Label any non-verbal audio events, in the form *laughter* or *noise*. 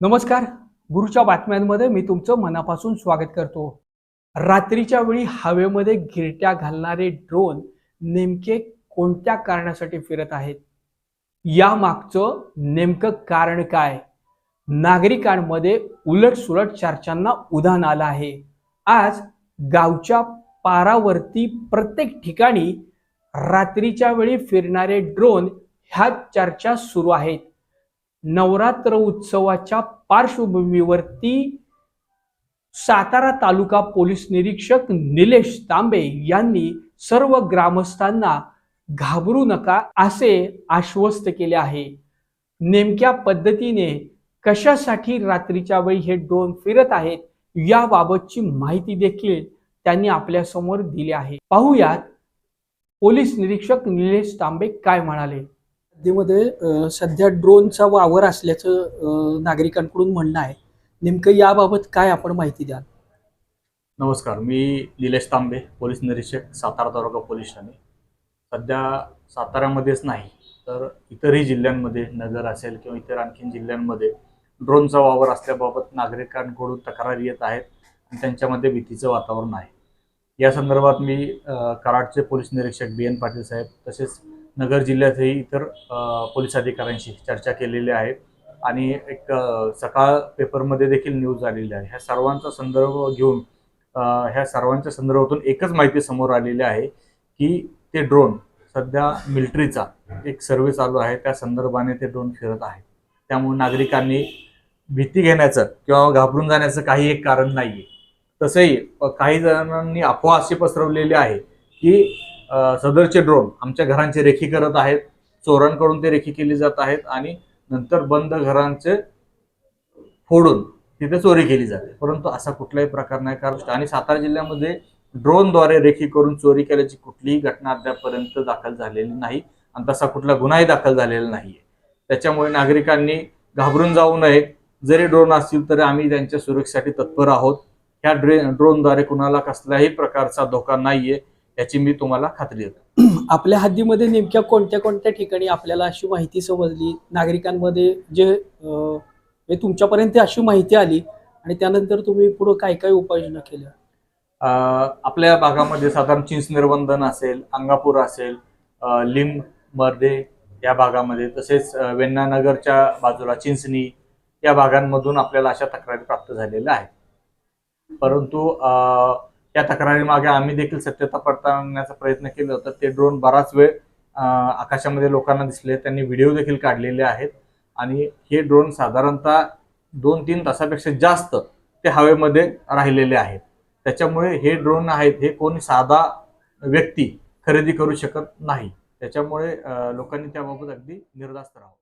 नमस्कार. गुरुच्या बातम्यांमध्ये मी तुमचं मनापासून स्वागत करतो. रात्रीच्या वेळी हवेमध्ये गिरट्या घालणारे ड्रोन नेमके कोणत्या कारणासाठी फिरत आहेत? या मागचं नेमकं कारण काय? नागरिकांमध्ये उलटसुलट चर्चांना उधाण आलं आहे. आज गावच्या पारावरती प्रत्येक ठिकाणी रात्रीच्या वेळी फिरणारे ड्रोन ह्या चर्चा सुरू आहेत. नवरात्र उत्सवाच्या पार्श्वभूमीवरती सातारा तालुका पोलीस निरीक्षक निलेश तांबे यांनी सर्व ग्रामस्थांना घाबरू नका असे आश्वस्त केले आहे. नेमक्या पद्धतीने कशासाठी रात्रीच्या वेळी हे ड्रोन फिरत आहेत याबाबतची माहिती देखील त्यांनी आपल्यासमोर दिली आहे. पाहुयात पोलीस निरीक्षक निलेश तांबे काय म्हणाले. हद्दीमध्ये सध्या ड्रोनचा वावर असल्याचं नागरिकांकडून म्हणणं आहे. नेमकं याबाबत काय आपण माहिती द्याल? नमस्कार मी निलेश तांबे पोलीस निरीक्षक सातारा तालुका पोलीस ठाणे. सध्या साताऱ्यामध्येच नाही तर इतरही जिल्ह्यांमध्ये नगर असेल किंवा इतर आणखीन जिल्ह्यांमध्ये ड्रोनचा वावर असल्याबाबत नागरिकांकडून तक्रारी येत आहेत आणि त्यांच्यामध्ये भीतीचं वातावरण आहे. या संदर्भात मी कराडचे पोलीस निरीक्षक बी एन पाटील साहेब तसेच नगर जिल्ह्यातही इतर पोलीस अधिकाऱ्यांशी चर्चा केलेली आहे. आणि एक सकाळ पेपरमध्ये देखील न्यूज आलेली आहे. ह्या सर्वांचा संदर्भ घेऊन ह्या सर्वांच्या संदर्भातून एकच माहिती समोर आलेली आहे की ते ड्रोन सध्या मिलिटरीचा एक सर्वे चालू आहे. त्या संदर्भाने ते ड्रोन फिरत आहे. त्यामुळे नागरिकांनी भीती घेण्याचं किंवा घाबरून जाण्याचं काही एक कारण नाही आहे तसंही काही जणांनी अफवा अशी पसरवलेली आहे की सदरचे ड्रोन आमच्या घरांची रेखी करत आहेत. चोरांकडून ते रेखी केली जात आहेत आणि नंतर बंद घरांचे फोडून तिथे चोरी केली जाते. परंतु असा कुठलाही प्रकार नाही. कारण आणि सातारा जिल्ह्यामध्ये ड्रोनद्वारे रेखी करून चोरी केल्याची कुठलीही घटना अद्यापर्यंत दाखल झालेली नाही आणि तसा कुठला गुन्हाही दाखल झालेला नाहीये. त्याच्यामुळे नागरिकांनी घाबरून जाऊ नये. जरी ड्रोन असतील तरी आम्ही त्यांच्या सुरक्षेसाठी तत्पर आहोत. ह्या ड्रे ड्रोनद्वारे कुणाला कसल्याही प्रकारचा धोका नाहीये. याची मी तुम्हाला खात्री देतो. *clears throat* आपल्या हद्दीमध्ये नेमक्या कोणत्या कोणत्या ठिकाणी आपल्याला अशी माहिती समजली? नागरिकांमध्ये जे म्हणजे तुमच्यापर्यंत अशी माहिती आली आणि त्यानंतर तुम्ही पुढं काय काय उपाययोजना केल्या? आपल्या भागामध्ये साधारण चिंच निर्बंधन असेल अंगापूर असेल लिंब मर्दे या भागामध्ये तसेच वेण्णानगरच्या बाजूला चिंचणी या भागांमधून आपल्याला अशा तक्रारी प्राप्त झालेल्या आहेत. परंतु त्या तक्रारीमागे आम्ही देखील सत्यता पडताळण्याचा प्रयत्न केला होता. ते ड्रोन बराच वेळ आकाशामध्ये लोकांना दिसले. त्यांनी व्हिडिओ देखील काढलेले आहेत. आणि हे ड्रोन साधारणतः दोन तीन तासापेक्षा जास्त ते हवेमध्ये राहिलेले आहेत. त्याच्यामुळे हे ड्रोन आहेत हे कोणी साधा व्यक्ती खरेदी करू शकत नाही. त्याच्यामुळे लोकांनी त्याबाबत अगदी निर्धास्त राहावं.